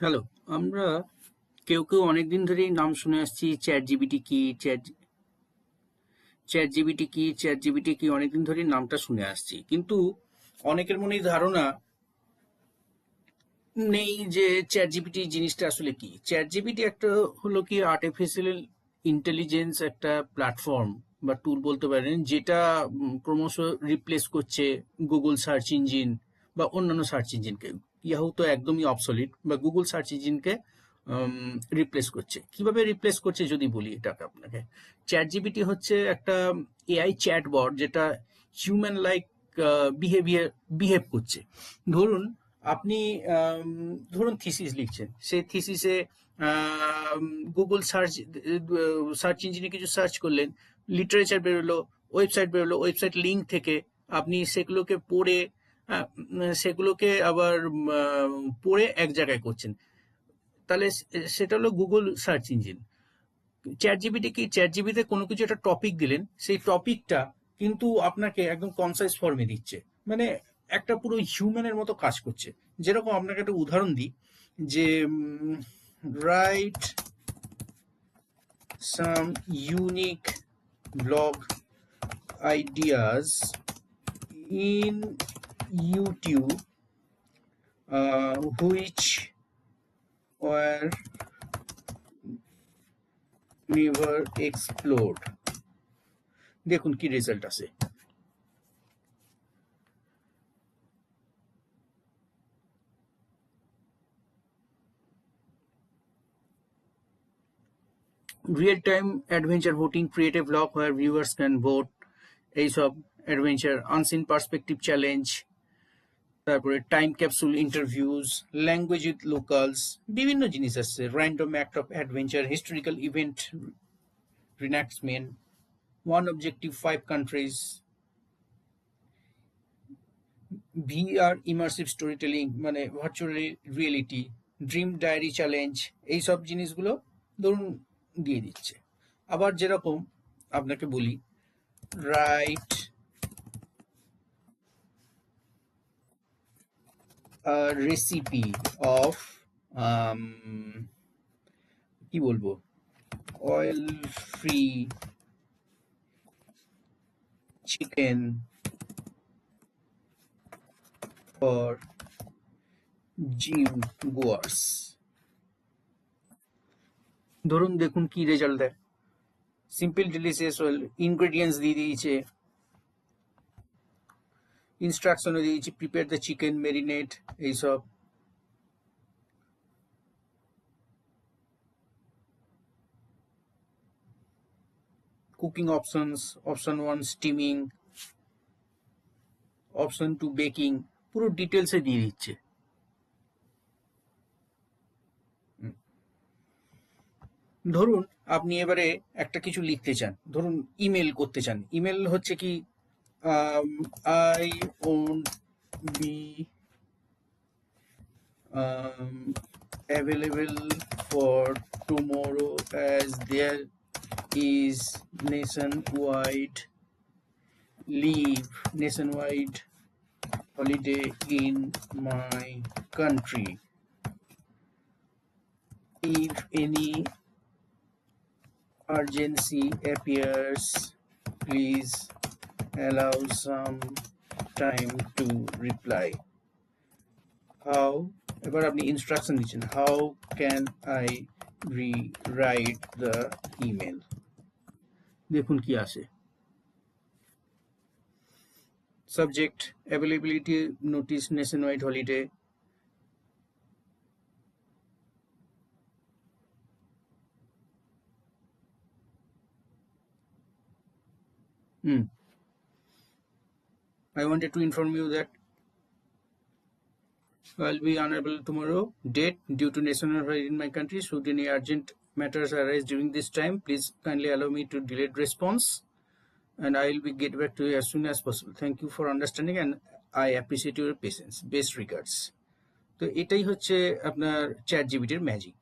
Hello আমরা কেউ কেউ অনেকদিন ধরেই নাম শুনে আসছি চ্যাট জিবিটি কি চ্যাট চ্যাট জিবিটি কি চ্যাট জিবিটি কি, অনেকদিন ধরেই নামটা শুনে আসছি। কিন্তু অনেকের মনেই ধারণা নেই যে চ্যাট জিবিটি জিনিসটা আসলে কি। চ্যাট জিবিটি একটা হলো কি আর্টিফিশিয়াল ইন্টেলিজেন্স একটা প্ল্যাটফর্ম বা টুল বলতে পারেন, যেটা ক্রমশ রিপ্লেস করছে গুগল সার্চ ইঞ্জিন বা অন্যান্য সার্চ ইঞ্জিনকে ইয়াহু তো একদমই অবসলিট বা গুগল সার্চ ইঞ্জিনকে রিপ্লেস করছে। কীভাবে রিপ্লেস করছে যদি বলি এটাকে আপনাকে? চ্যাট জিবিটি হচ্ছে একটা এআই চ্যাট চ্যাটবট যেটা হিউম্যান লাইক বিহেভিয়ার বিহেভ করছে। ধরুন আপনি ধরুন থিসিস লিখছেন। সেই থিসিসে গুগল সার্চ সার্চ ইঞ্জিনে কিছু সার্চ করলেন লিটারেচার বেরোলো ওয়েবসাইট বেরোলো ওয়েবসাইট লিঙ্ক থেকে আপনি সেগুলোকে পড়ে সেগুলোকে আবার পড়ে এক জায়গায় করছেন। তাহলে সেটা হলো Google search engine chat GPT কি? চ্যাট জিবিতে কোনো কিছু একটা টপিক দিলেন, সেই টপিকটা কিন্তু আপনাকে একদম কনসাইজ ফর্মে দিচ্ছে। মানে একটা পুরো হিউম্যানের মতো কাজ করছে। যেরকম আপনাকে একটা উদাহরণ দিই, যে write some unique blog ideas in YouTube which were never explored দেখুন কি রেজাল্ট আসে real time adventure voting creative blog where viewers can vote এইসব অ্যাডভেঞ্চার আনসিন পার্সপেক্টিভ চ্যালেঞ্জ তারপরে time capsule interviews language with locals বিভিন্ন জিনিস আসছে random act of adventure historical event reenactment one objective five countries VR immersive storytelling মানে virtual reality dream diary challenge এই সব জিনিসগুলো ধরুন দিয়ে দিচ্ছে। আবার যেরকম আপনাকে বলি রাইট রেসিপি অফ um, কি বলবো oil free chicken for gym goers ধরুন দেখুন কি রেজাল্ট দেয় সিম্পল ডিলিশিয়াস ওয়েল ইনগ্রেডিয়েন্টস দিয়ে দিয়েছে ইনস্ট্রাকশনও দিয়েছি প্রিপেয়ার দ্য চিকেন মেরিনেট এইসব cooking options option one steaming option two baking পুরো ডিটেলসে দিয়ে দিচ্ছে। ধরুন, আপনি এবারে একটা কিছু লিখতে চান। ধরুন ইমেল করতে চান। ইমেল হচ্ছে কি um, I won't be um, available for tomorrow as there is nationwide leave nationwide holiday in my country. If any urgency appears please allow some time to reply how এবার আপনি instruction দিচ্ছেন how can I rewrite the email দেখুন কি আসে subject availability notice nationwide holiday hmm I wanted to inform you that I'll be unable tomorrow. Date due to national holiday in my country. Should any urgent matters arise during this time, please kindly allow me to delayed response, and I will be get back to you as soon as possible. Thank you for understanding, and I appreciate your patience. Best regards. তো এটাই হচ্ছে আপনার chat জিবিটির magic